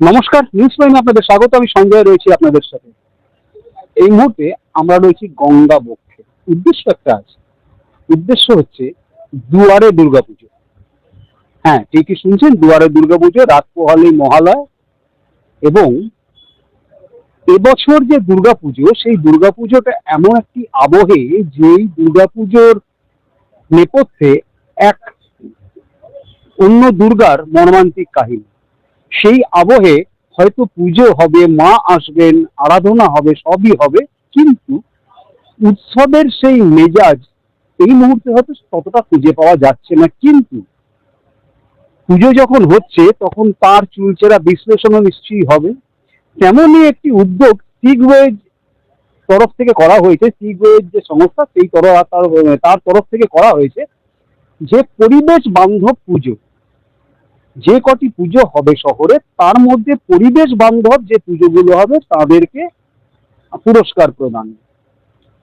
নমস্কার নিউজ প্রাইমে আপনাদের স্বাগত, আমি সঞ্জয় রয়েছি আপনাদের সাথে। এই মুহূর্তে আমরা রয়েছি গঙ্গা বক্ষে। উদ্দেশ্য একটা আছে। উদ্দেশ্য হচ্ছে দুয়ারে দুর্গাপুজো হ্যাঁ ঠিকই শুনছেন, দুয়ারে দুর্গাপুজো রাত পোহালেই মহালয়। এবং এবছর যে দুর্গাপুজো সেই দুর্গাপুজোটা এমন একটি আবহে যেই দুর্গাপুজোর নেপথ্যে এক অন্য দুর্গার মর্মান্তিক কাহিনী। সেই আবহে হয়তো পুজো হবে, মা আসবেন, আরাধনা হবে, সবই হবে, কিন্তু উৎসবের সেই মেজাজ এই মুহূর্তে হয়তো ততটা খুঁজে পাওয়া যাচ্ছে না। কিন্তু পুজো যখন হচ্ছে, তখন তার চুলচেরা বিশ্লেষণও নিশ্চয়ই হবে। তেমনই একটি উদ্যোগ সিগওয়েজ তরফ থেকে করা হয়েছে। সিগওয়েজ যে সংস্থা, সেই তরফ, তার তার তরফ থেকে করা হয়েছে যে পরিবেশ বান্ধব পুজো। যে কটি পুজো হবে শহরে তার মধ্যে পরিবেশ বান্ধব যে পুজোগুলো হবে তাদেরকে পুরস্কার প্রদান।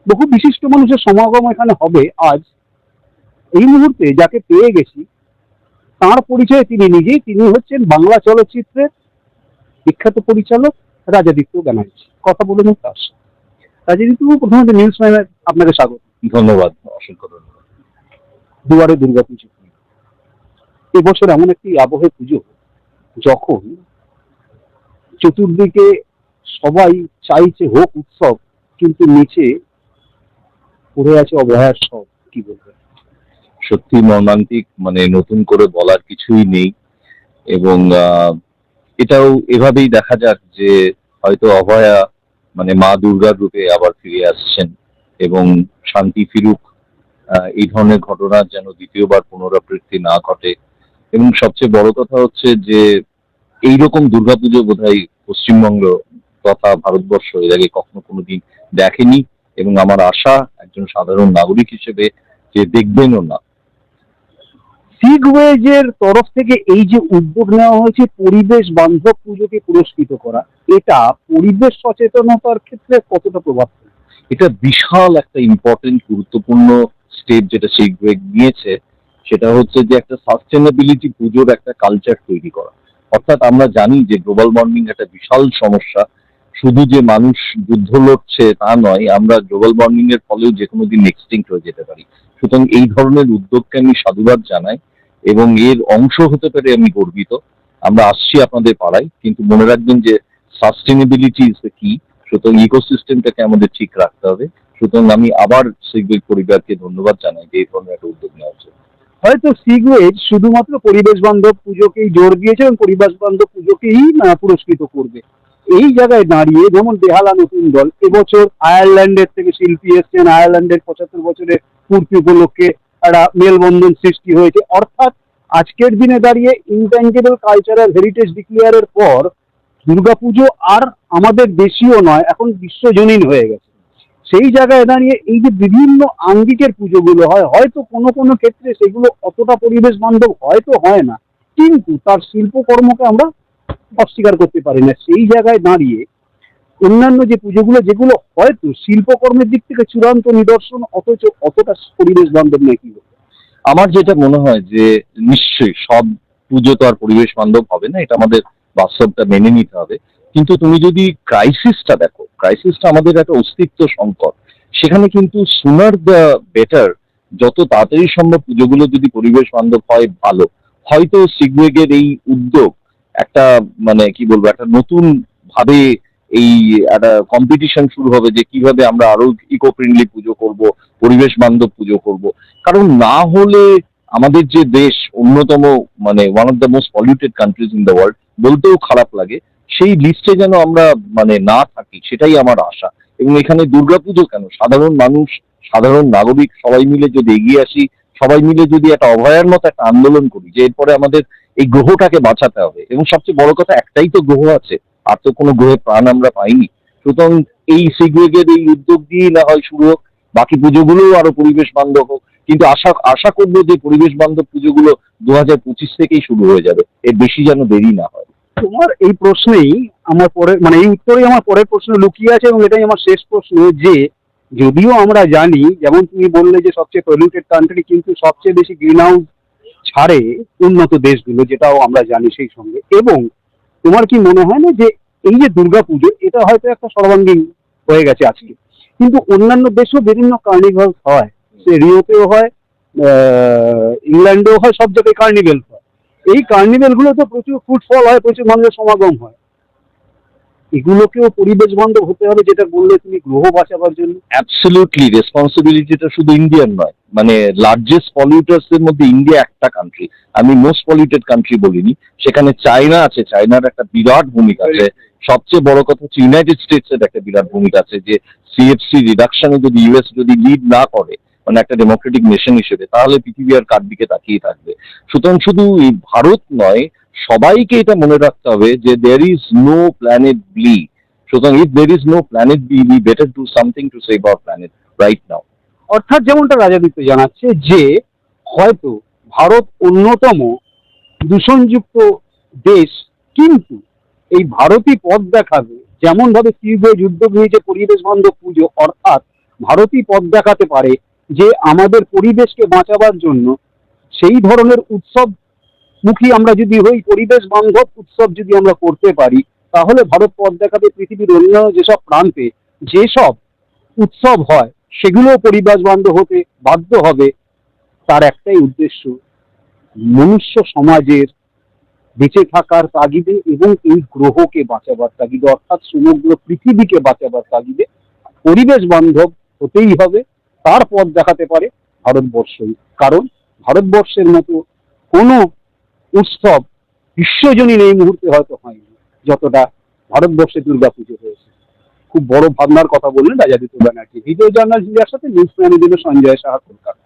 বহু বিশিষ্ট মানুষের সমাগম এখানে হবে আজ। এই মুহূর্তে যাকে পেয়ে গেছি তার পরিচয় তিনি নিজেই। তিনি হচ্ছেন বাংলা চলচ্চিত্রের বিখ্যাত পরিচালক রাজাদিত্য ব্যানার্জি। কথা বলে নিন তার সাথে। রাজাদিত্য প্রথমত নিউজ ম্যানে আপনাকে স্বাগত। ধন্যবাদ অসংখ্য ধন্যবাদ। দুয়ারে দুর্গাপুজো। এবছর এমন একটি আবহে পুজো, যখন চতুর্দিকে সবাই চাইছে হোক উৎসব, কিন্তু নিচে পড়ে আছে অবহার সব, কি বলবে সত্যি মর্মান্তিক মানে নতুন করে বলার কিছুই নেই। এবং এটাও এভাবেই দেখা যাক যে হয়তো অভয়া মানে মা দুর্গার রূপে আবার ফিরে আসছেন এবং শান্তি ফিরুক এই ধরনের ঘটনা যেন দ্বিতীয়বার পুনরাবৃত্তি না ঘটে। এবং সবচেয়ে বড় কথা হচ্ছে যে এইরকম দুর্গাপুজো বোধহয় পশ্চিমবঙ্গ তথা ভারতবর্ষ এর আগে কখনো কোনোদিন দেখেনি এবং আমার আশা একজন সাধারণ নাগরিক হিসেবে যে দেখবেনও না সিগওয়েজের তরফ থেকে এই যে উদ্যোগ নেওয়া হয়েছে পরিবেশ বান্ধব পুজোকে পুরস্কৃত করা এটা পরিবেশ সচেতনতার ক্ষেত্রে কতটা প্রভাব ফেলবে? এটা বিশাল একটা ইম্পর্টেন্ট গুরুত্বপূর্ণ স্টেপ যেটা শিখবে নিয়েছে সেটা হচ্ছে যে একটা সাস্টেনেবিলিটি পুজোর একটা কালচার তৈরি করা। অর্থাৎ আমরা জানি যে গ্লোবাল ওয়ার্মিং একটা বিশাল সমস্যা। শুধু যে মানুষ যুদ্ধ লড়ছে তা নয়, আমরা গ্লোবাল ওয়ার্মিং এর ফলেও যে কোনো দিন এক্সটিংক্ট হয়ে যেতে পারি। সুতরাং এই ধরনের উদ্যোগকে আমি সাধুবাদ জানাই এবং এর অংশ হতে পেরে আমি গর্বিত। আমরা আসছি আপনাদের পাড়ায়, কিন্তু মনে রাখবেন যে সাস্টেনেবিলিটি ইজ দ্য কি সুতরাং ইকোসিস্টেমটাকে আমাদের ঠিক রাখতে হবে। সুতরাং আমি আবার সিগবেল পরিবারকে ধন্যবাদ জানাই যে এই ধরনের একটা উদ্যোগ নেওয়া হচ্ছে হয়তো সিগওয়েজ শুধুমাত্র পরিবেশ বান্ধব পুজোকেই জোর দিয়েছে এবং পরিবেশ বান্ধব পুজোকেই পুরস্কৃত করবে। এই জায়গায় দাঁড়িয়ে যেমন বেহালা নতুন দল, এবছর আয়ারল্যান্ডের থেকে শিল্পী এসছেন। আয়ারল্যান্ডের পঁচাত্তর বছরের পূর্তি উপলক্ষে একটা মেলবন্ধন সৃষ্টি হয়েছে। অর্থাৎ আজকের দিনে দাঁড়িয়ে ইনট্যাঞ্জেবল কালচারাল হেরিটেজ ডিক্লেয়ারের পর দুর্গাপুজো আর আমাদের দেশীয় নয়, এখন বিশ্বজনীন হয়ে গেছে। সেই জায়গায় দাঁড়িয়ে এই যে বিভিন্ন আঙ্গিকের পুজোগুলো হয়, হয়তো কোনো কোনো ক্ষেত্রে সেগুলো অতটা পরিবেশ বান্ধব হয়তো হয় না, কিন্তু তার শিল্পকর্মকে আমরা অস্বীকার করতে পারি না সেই জায়গায় দাঁড়িয়ে অন্যান্য যে পুজোগুলো, যেগুলো হয়তো শিল্পকর্মের দিক থেকে চূড়ান্ত নিদর্শন, অথচ অতটা পরিবেশ বান্ধব নয় কি? আমার যেটা মনে হয় যে নিশ্চয়ই সব পুজো তো আর পরিবেশ বান্ধব হবে না, এটা আমাদের বাস্তবটা মেনে নিতে হবে কিন্তু তুমি যদি ক্রাইসিসটা দেখো ক্রাইসিসটা আমাদের একটা অস্তিত্ব সংকট। সেখানে কিন্তু সুনার দ্য বেটার যত তাড়াতাড়ি সম্ভব পুজোগুলো যদি পরিবেশ বান্ধব হয়, ভালো। হয়তো সিগওয়েগের এই উদ্যোগ একটা মানে কি বলব, একটা নতুন ভাবে এই একটা কম্পিটিশন শুরু হবে যে কীভাবে আমরা আরও ইকো ফ্রেন্ডলি পুজো করব, পরিবেশ বান্ধব পুজো করব। কারণ না হলে আমাদের যে দেশ অন্যতম মানে one of the most polluted countries in the world বলতেও খারাপ লাগে। সেই লিস্টে যেন আমরা মানে না থাকি, সেটাই আমার আশা। এবং এখানে দুর্গাপুজো কেন? সাধারণ মানুষ, সাধারণ নাগরিক, সবাই মিলে যদি এগিয়ে আসি, সবাই মিলে যদি একটা অভয়ার মতো একটা আন্দোলন করি, যে এরপরে আমাদের এই গ্রহটাকে বাঁচাতে হবে। এবং সবচেয়ে বড় কথা, একটাই তো গ্রহ আছে, আর তো কোনো গ্রহে প্রাণ আমরা পাইনি। সুতরাং এই সিগুয়েগের এই উদ্যোগ দিয়েই না হয় শুরু হোক, বাকি পুজোগুলোও আরও পরিবেশ বান্ধব হোক। কিন্তু আশা আশা করব যে পরিবেশ বান্ধব পুজোগুলো দু হাজার পঁচিশ থেকেই শুরু হয়ে যাবে। এর বেশি যেন দেরি না হয়। তোমার এই প্রশ্নেই আমার পরে মানে এই উত্তরেই আমার পরের প্রশ্ন লুকিয়ে আছে এবং এটাই আমার শেষ প্রশ্ন যে, যদিও আমরা জানি, যেমন তুমি বললে যে সবচেয়ে পলিউটেড কান্ট্রি কিন্তু সবচেয়ে বেশি গ্রিন হাউস ছাড়ে উন্নত দেশগুলো, যেটাও আমরা জানি সেই সঙ্গে। এবং তোমার কি মনে হয় না যে এই যে দুর্গাপুজো, এটা হয়তো একটা সর্বাঙ্গীন হয়ে গেছে আজকে? কিন্তু অন্যান্য দেশেও বিভিন্ন কার্নিভাল হয়। সে রিওতেও হয় ইংল্যান্ডেও হয়, সব জায়গায় কার্নিভেল হয়। এই কার্নিভেল গুলোতে প্রচুর ফুটফল হয়, প্রচুর মানুষের সমাগম হয়। এগুলোকেও পরিবেশ বান্ধব হতে হবে, যেটা বললে তুমি গ্রহ বাঁচাবার জন্য। অ্যাবসলিউটলি রেসপন্সিবিলিটিটা শুধু ইন্ডিয়ান নয় মানে লার্জেস্ট পলিউটার্স এর মধ্যে ইন্ডিয়া একটা কান্ট্রি আমি মোস্ট পলিউটেড কান্ট্রি বলিনি, সেখানে চায়না আছে চায়নার একটা বিরাট ভূমিকা আছে। সবচেয়ে বড় কথা হচ্ছে ইউনাইটেড স্টেটস এর একটা বিরাট ভূমিকা আছে, যে সিএফসি রিডাকশনে যদি ইউএস যদি লিড না করে মানে একটা ডেমোক্রেটিক নেশন হিসেবে, তাহলে পৃথিবী আর কার দিকে তাকিয়ে থাকবে? সুতরাং শুধু এই ভারত নয়, সবাইকে এটা মনে রাখতে হবে যে there is no planet B সুতরাং if there is no planet B we better do something to save our planet right now অর্থাৎ যেমনটা রাজাদিত্য জানাচ্ছে যে, হয়তো ভারত অন্যতম দূষণযুক্ত দেশ, কিন্তু এই ভারতই পথ দেখাবে। যেমন ভাবে তীব্র যুদ্ধ নিয়েছে পরিবেশ বান্ধব পুজো, অর্থাৎ ভারতই পথ দেখাতে পারে যে আমাদের পরিবেশকে বাঁচাবার জন্য সেই ধরনের উৎসব মুখী আমরা যদি হই, পরিবেশ বান্ধব উৎসব যদি আমরা করতে পারি, তাহলে ভারত পথ দেখাবে পৃথিবীর অন্যান্য যেসব প্রান্তে যেসব উৎসব হয় সেগুলো পরিবেশ বান্ধব হতে বাধ্য হবে। তার একটাই উদ্দেশ্য, মনুষ্য সমাজের বেঁচে থাকার তাগিদে এবং এই গ্রহকে বাঁচাবার তাগিদে, অর্থাৎ সমগ্র পৃথিবীকে বাঁচাবার তাগিদে পরিবেশ বান্ধব হতেই হবে। তার পথ দেখাতে পারে ভারতবর্ষই। কারণ ভারতবর্ষের মতো কোনো উৎসব বিশ্বজনীন এই মুহূর্তে হয়তো হয়নি, যতটা ভারতবর্ষে দুর্গাপুজো হয়েছে। খুব বড় ভাবনার কথা বললেন রাজাদিত্য ব্যানার্জি। ভিডিও জার্নালিস্টদের সাথে নিউজ চ্যানেলের সঞ্জয় সাহা কলকাতা।